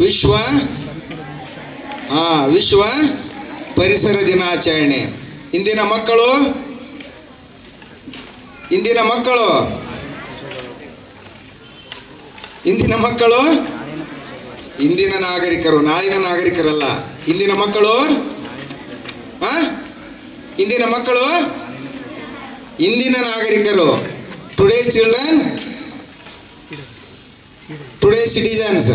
ವಿಶ್ವ ಹಾ ವಿಶ್ವ ಪರಿಸರ ದಿನಾಚರಣೆ. ಇಂದಿನ ಮಕ್ಕಳು ಇಂದಿನ ಮಕ್ಕಳು ಇಂದಿನ ಮಕ್ಕಳು, ಇಂದಿನ ನಾಗರಿಕರು, ನಾಳಿನ ನಾಗರಿಕರಲ್ಲ. ಇಂದಿನ ಮಕ್ಕಳು? ಇಂದಿನ ಮಕ್ಕಳು, ಇಂದಿನ ನಾಗರಿಕರು. ಟುಡೇ ಚಿಲ್ಡ್ರನ್ ಟುಡೇ ಸಿಟಿಜನ್ಸ್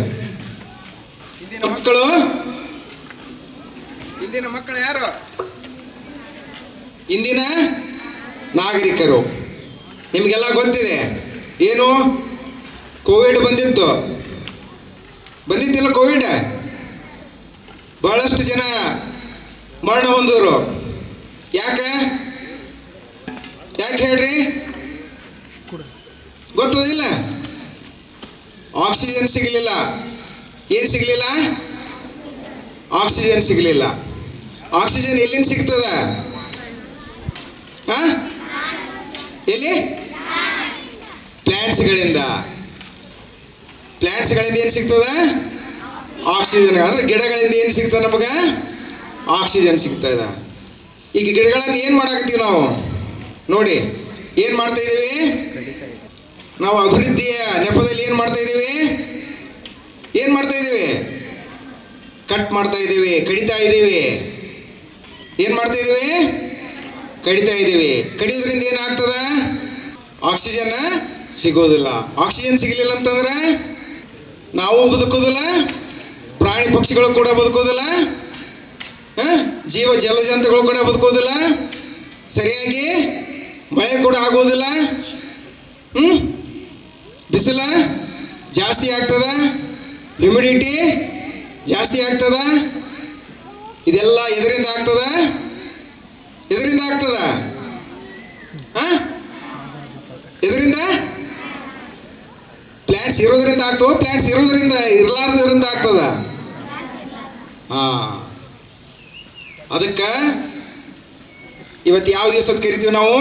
ಇಂದಿನ ಮಕ್ಕಳು? ಇಂದಿನ ಮಕ್ಕಳು ಯಾರು? ಇಂದಿನ ನಾಗರಿಕರು. ನಿಮಗೆಲ್ಲ ಗೊತ್ತಿದೆ. ಏನು? ಕೋವಿಡ್ ಬಂದಿತ್ತು. ಬಂದಿದ್ದಿಲ್ಲ ಕೋವಿಡ್? ಬಹಳಷ್ಟು ಜನ ಮರಣ ಹೊಂದರು. ಯಾಕೆ? ಯಾಕೆ ಹೇಳ್ರಿ? ಗೊತ್ತದಿಲ್ಲ. ಆಕ್ಸಿಜನ್ ಸಿಗಲಿಲ್ಲ. ಏನು ಸಿಗಲಿಲ್ಲ? ಆಕ್ಸಿಜನ್ ಸಿಗಲಿಲ್ಲ. ಆಕ್ಸಿಜನ್ ಎಲ್ಲಿಂದ ಸಿಗ್ತದ? ಎಲ್ಲಿ? ಪ್ಲ್ಯಾಂಟ್ಸ್ಗಳಿಂದ ಪ್ಲ್ಯಾಂಟ್ಸ್ಗಳಿಂದ ಏನು ಸಿಗ್ತದ? ಆಕ್ಸಿಜನ್. ಅಂದ್ರೆ ಗಿಡಗಳಿಂದ ಏನು ಸಿಗ್ತದೆ ನಮಗೆ? ಆಕ್ಸಿಜನ್ ಸಿಗ್ತದ. ಈಗ ಗಿಡಗಳನ್ನು ಏನು ಮಾಡಾಕತ್ತೀವಿ ನಾವು? ನೋಡಿ, ಏನು ಮಾಡ್ತಾ ಇದ್ದೀವಿ? ನಾವು ಅಭಿವೃದ್ಧಿಯ ನೆಪದಲ್ಲಿ ಏನು ಮಾಡ್ತಾ ಇದ್ದೀವಿ? ಏನು ಮಾಡ್ತಾ ಇದ್ದೀವಿ? ಕಟ್ ಮಾಡ್ತಾ ಇದ್ದೀವಿ, ಕಡಿತಾ ಇದ್ದೀವಿ. ಏನು ಮಾಡ್ತಾ ಇದ್ದೀವಿ? ಕಡಿತಾ ಇದ್ದೀವಿ. ಕಡಿಯೋದ್ರಿಂದ ಏನಾಗ್ತದೆ ಆಕ್ಸಿಜನ್ ಸಿಗೋದಿಲ್ಲ. ಆಕ್ಸಿಜನ್ ಸಿಗಲಿಲ್ಲ ಅಂತಂದ್ರೆ ನಾವು ಬದುಕೋದಿಲ್ಲ, ಪ್ರಾಣಿ ಪಕ್ಷಿಗಳು ಕೂಡ ಬದುಕೋದಿಲ್ಲ? ಜೀವ ಜಲಜಂತುಗಳು ಕೂಡ ಬದುಕೋದಿಲ್ಲ. ಸರಿಯಾಗಿ ಮಳೆ ಕೂಡ ಆಗೋದಿಲ್ಲ. ಹ್ಞೂ ಬಿಸಿಲ ಜಾಸ್ತಿ ಆಗ್ತದ? ಹ್ಯುಮಿಡಿಟಿ ಜಾಸ್ತಿ ಆಗ್ತದ? ಇದೆಲ್ಲ ಎದರಿಂದ ಆಗ್ತದ? ಎದರಿಂದ ಆಗ್ತದ? ಎದರಿಂದ ಪ್ಲಾಂಟ್ಸ್ ಇರೋದ್ರಿಂದ ಆಗ್ತವ ಪ್ಲಾಂಟ್ಸ್ ಇರೋದ್ರಿಂದ ಇರಲಾರ್ದ್ರಿಂದ ಆಗ್ತದ? ಹಾ. ಅದಕ್ಕೆ ಇವತ್ತು ಯಾವ ದಿವಸ ಕರಿತೀವಿ ನಾವು?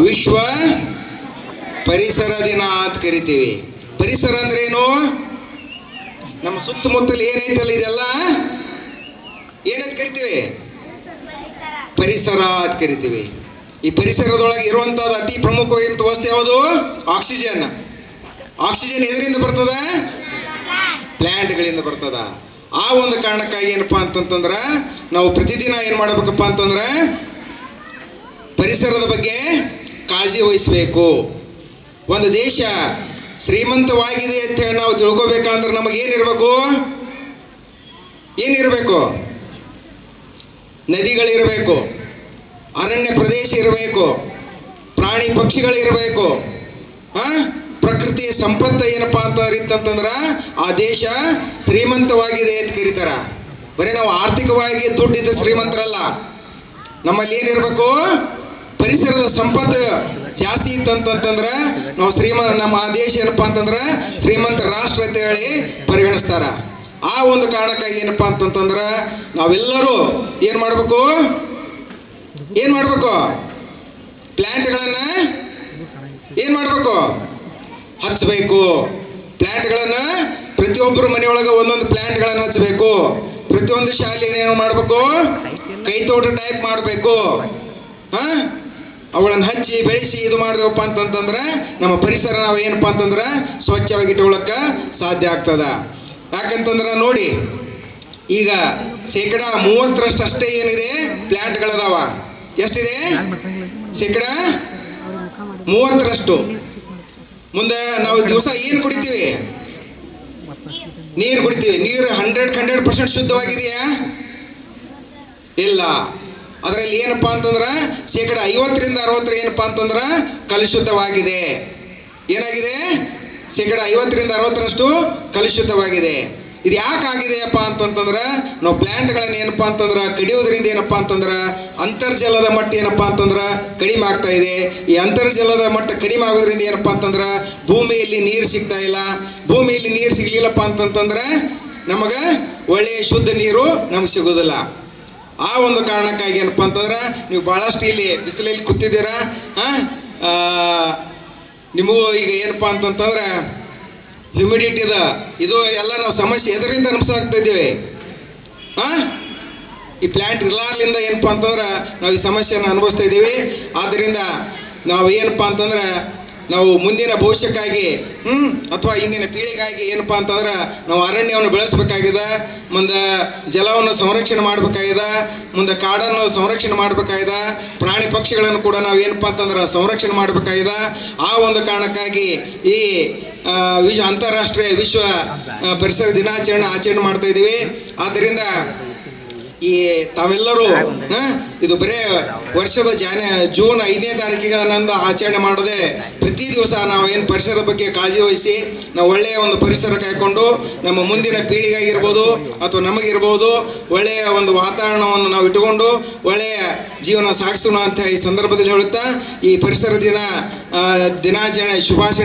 ವಿಶ್ವ ಪರಿಸರ ದಿನ ಅಂತ ಕರಿತೀವಿ. ಪರಿಸರ ಅಂದ್ರೆ ಏನು? ನಮ್ಮ ಸುತ್ತಮುತ್ತಲು ಏನೈತಲ್ಲ ಇದೆಲ್ಲ? ಏನಂತ ಕರಿತೀವಿ? ಪರಿಸರ ಅಂತ ಕರಿತೀವಿ. ಈ ಪರಿಸರದೊಳಗೆ ಇರುವಂಥದ್ದು ಅತಿ ಪ್ರಮುಖವಾಗಿರುವಂಥ ವಸ್ತು ಯಾವುದು? ಆಕ್ಸಿಜನ್. ಆಕ್ಸಿಜನ್ ಎದರಿಂದ ಬರ್ತದ? ಪ್ಲ್ಯಾಂಟ್ಗಳಿಂದ ಬರ್ತದ. ಆ ಒಂದು ಕಾರಣಕ್ಕಾಗಿ ಏನಪ್ಪ ಅಂತಂತಂದ್ರೆ, ನಾವು ಪ್ರತಿದಿನ ಏನು ಮಾಡಬೇಕಪ್ಪ ಅಂತಂದ್ರೆ, ಪರಿಸರದ ಬಗ್ಗೆ ಕಾಳಜಿ ವಹಿಸಬೇಕು. ಒಂದು ದೇಶ ಶ್ರೀಮಂತವಾಗಿದೆ ಅಂತ ಹೇಳಿ ನಾವು ತಿಳ್ಕೊಬೇಕಂದ್ರೆ ನಮಗೆ ಏನಿರಬೇಕು? ಏನಿರಬೇಕು ನದಿಗಳಿರಬೇಕು, ಅರಣ್ಯ ಪ್ರದೇಶ ಇರಬೇಕು, ಪ್ರಾಣಿ ಪಕ್ಷಿಗಳಿರಬೇಕು, ಆ? ಪ್ರಕೃತಿಯ ಸಂಪತ್ತು ಏನಪ್ಪಾ ಅಂತ ಇತ್ತಂತಂದ್ರೆ ಆ ದೇಶ ಶ್ರೀಮಂತವಾಗಿದೆ ಅಂತ ಕರೀತಾರ. ಬರೀ ನಾವು ಆರ್ಥಿಕವಾಗಿ ದುಡ್ಡಿದ್ದ ಶ್ರೀಮಂತರಲ್ಲ. ನಮ್ಮಲ್ಲಿ ಏನಿರಬೇಕು? ಪರಿಸರದ ಸಂಪತ್ತು ಜಾಸ್ತಿ ಇತ್ತಂತಂತಂದ್ರೆ ನಾವು ಶ್ರೀಮಂತ, ನಮ್ಮ ಆ ದೇಶ ಏನಪ್ಪಾ ಅಂತಂದ್ರೆ ಶ್ರೀಮಂತ ರಾಷ್ಟ್ರ ಅಂತ ಹೇಳಿ ಪರಿಗಣಿಸ್ತಾರ. ಆ ಒಂದು ಕಾರಣಕ್ಕಾಗಿ ಏನಪ್ಪಾ ಅಂತಂತಂದ್ರೆ ನಾವೆಲ್ಲರೂ ಏನು ಮಾಡಬೇಕು? ಏನು ಮಾಡಬೇಕು? ಪ್ಲ್ಯಾಂಟ್ಗಳನ್ನು ಏನು ಮಾಡಬೇಕು? ಹಚ್ಚಬೇಕು ಪ್ಲ್ಯಾಂಟ್ಗಳನ್ನು ಪ್ರತಿಯೊಬ್ಬರು ಮನೆಯೊಳಗೆ ಒಂದೊಂದು ಪ್ಲ್ಯಾಂಟ್ಗಳನ್ನು ಹಚ್ಚಬೇಕು ಪ್ರತಿಯೊಂದು ಶಾಲೆಯನ್ನು ಏನು ಮಾಡಬೇಕು? ಕೈತೋಟ ಟೈಪ್ ಮಾಡಬೇಕು. ಹಾಂ? ಅವುಗಳನ್ನು ಹಚ್ಚಿ ಬೆಳೆಸಿ ಇದು ಮಾಡಿದೆವಪ್ಪ ಅಂತಂತಂದ್ರೆ ನಮ್ಮ ಪರಿಸರ ನಾವು ಏನಪ್ಪ ಅಂತಂದ್ರೆ ಸ್ವಚ್ಛವಾಗಿ ಇಟ್ಕೊಳ್ಳೋಕೆ ಸಾಧ್ಯ ಆಗ್ತದ. ಯಾಕಂತಂದ್ರೆ ನೋಡಿ, ಈಗ ಶೇಕಡ ಮೂವತ್ತರಷ್ಟು ಅಷ್ಟೇ ಏನಿದೆ ಪ್ಲ್ಯಾಂಟ್ಗಳದಾವ ಎಷ್ಟಿದೆ? ಶೇಕಡ ಮೂವತ್ತರಷ್ಟು. ಮುಂದೆ ನಾವು ದಿವಸ ಏನು ಕುಡಿತೀವಿ? ನೀರು ಕುಡಿತೀವಿ. ನೀರು ಹಂಡ್ರೆಡ್ ಹಂಡ್ರೆಡ್ ಪರ್ಸೆಂಟ್ ಶುದ್ಧವಾಗಿದೆಯಾ? ಇಲ್ಲ. ಅದರಲ್ಲಿ ಏನಪ್ಪ ಅಂತಂದ್ರೆ ಶೇಕಡ ಐವತ್ತರಿಂದ ಅರವತ್ತರ ಏನಪ್ಪ ಅಂತಂದ್ರೆ ಕಲುಷಿತವಾಗಿದೆ. ಏನಾಗಿದೆ? ಶೇಕಡ ಐವತ್ತರಿಂದ ಅರವತ್ತರಷ್ಟು ಕಲುಷಿತವಾಗಿದೆ. ಇದು ಯಾಕೆ ಆಗಿದೆಯಪ್ಪ ಅಂತಂತಂದ್ರೆ ನಾವು ಪ್ಲ್ಯಾಂಟ್ಗಳನ್ನ ಏನಪ್ಪ ಅಂತಂದ್ರೆ ಕಡಿಯೋದ್ರಿಂದ ಏನಪ್ಪ ಅಂತಂದ್ರೆ ಅಂತರ್ಜಲದ ಮಟ್ಟ ಏನಪ್ಪ ಅಂತಂದ್ರೆ ಕಡಿಮೆ ಆಗ್ತಾ ಇದೆ. ಈ ಅಂತರ್ಜಲದ ಮಟ್ಟ ಕಡಿಮೆ ಆಗೋದ್ರಿಂದ ಏನಪ್ಪ ಅಂತಂದ್ರೆ ಭೂಮಿಯಲ್ಲಿ ನೀರು ಸಿಗ್ತಾ ಇಲ್ಲ. ಭೂಮಿಯಲ್ಲಿ ನೀರು ಸಿಗ್ಲಿಲ್ಲಪ್ಪ ಅಂತಂತಂದ್ರೆ ನಮಗೆ ಒಳ್ಳೆಯ ಶುದ್ಧ ನೀರು ನಮಗೆ ಸಿಗೋದಿಲ್ಲ. ಆ ಒಂದು ಕಾರಣಕ್ಕಾಗಿ ಏನಪ್ಪ ಅಂತಂದ್ರೆ, ನೀವು ಭಾಳಷ್ಟು ಇಲ್ಲಿ ಬಿಸಿಲಲ್ಲಿ ಕೂತಿದ್ದೀರಾ, ಹಾಂ? ನಿಮಗೂ ಈಗ ಏನಪ್ಪ ಅಂತಂತಂದ್ರೆ ಹ್ಯುಮಿಡಿಟಿದ ಇದು ಎಲ್ಲ ನಾವು ಸಮಸ್ಯೆ ಎದರಿಂದ ಅನುಭವಿಸಾಗ್ತಾ ಇದ್ದೀವಿ. ಹಾಂ? ಈ ಪ್ಲ್ಯಾಂಟ್ ಇರ್ಲಾರ್ಲಿಂದ ಏನಪ್ಪ ಅಂತಂದ್ರೆ, ನಾವು ಈ ಸಮಸ್ಯೆಯನ್ನು ಅನುಭವಿಸ್ತಾ ಇದ್ದೀವಿ. ಆದ್ದರಿಂದ ನಾವು ಏನಪ್ಪ ಅಂತಂದ್ರೆ, ನಾವು ಮುಂದಿನ ಭವಿಷ್ಯಕ್ಕಾಗಿ ಹ್ಞೂ ಅಥವಾ ಇಂದಿನ ಪೀಳಿಗೆಗಾಗಿ ಏನಪ್ಪ ಅಂತಂದ್ರೆ, ನಾವು ಅರಣ್ಯವನ್ನು ಬೆಳೆಸಬೇಕಾಗಿದೆ. ಮುಂದೆ ಜಲವನ್ನು ಸಂರಕ್ಷಣೆ ಮಾಡಬೇಕಾಗಿದೆ, ಮುಂದೆ ಕಾಡನ್ನು ಸಂರಕ್ಷಣೆ ಮಾಡಬೇಕಾಗಿದೆ, ಪ್ರಾಣಿ ಪಕ್ಷಿಗಳನ್ನು ಕೂಡ ನಾವು ಏನಪ್ಪ ಅಂತಂದ್ರೆ ಸಂರಕ್ಷಣೆ ಮಾಡಬೇಕಾಗಿದೆ. ಆ ಒಂದು ಕಾರಣಕ್ಕಾಗಿ ಈ ವಿಶ್ವ ಅಂತಾರಾಷ್ಟ್ರೀಯ ವಿಶ್ವ ಪರಿಸರ ದಿನಾಚರಣೆ ಆಚರಣೆ ಮಾಡ್ತಾ ಇದ್ದೀವಿ. ಆದ್ದರಿಂದ ಈ ತಾವೆಲ್ಲರೂ ಇದು ಬರೇ ವರ್ಷದ ಜಾನ, ಜೂನ್ ಐದನೇ ತಾರೀಕಿಗೆ ನಂದು ಆಚರಣೆ ಮಾಡದೆ ಪ್ರತಿ ದಿವಸ ನಾವು ಏನು ಪರಿಸರದ ಬಗ್ಗೆ ಕಾಳಜಿ ವಹಿಸಿ, ನಾವು ಒಳ್ಳೆಯ ಒಂದು ಪರಿಸರ ಕಾಯ್ಕೊಂಡು, ನಮ್ಮ ಮುಂದಿನ ಪೀಳಿಗೆಗಿರ್ಬೋದು ಅಥವಾ ನಮಗಿರ್ಬೋದು, ಒಳ್ಳೆಯ ಒಂದು ವಾತಾವರಣವನ್ನು ನಾವು ಇಟ್ಟುಕೊಂಡು, ಒಳ್ಳೆಯ ಜೀವನ ಸಾಗಿಸೋಣ ಅಂತ ಈ ಸಂದರ್ಭದಲ್ಲಿ ಹೇಳುತ್ತಾ, ಈ ಪರಿಸರ ದಿನ ದಿನಾಚರಣೆ ಶುಭಾಶಯ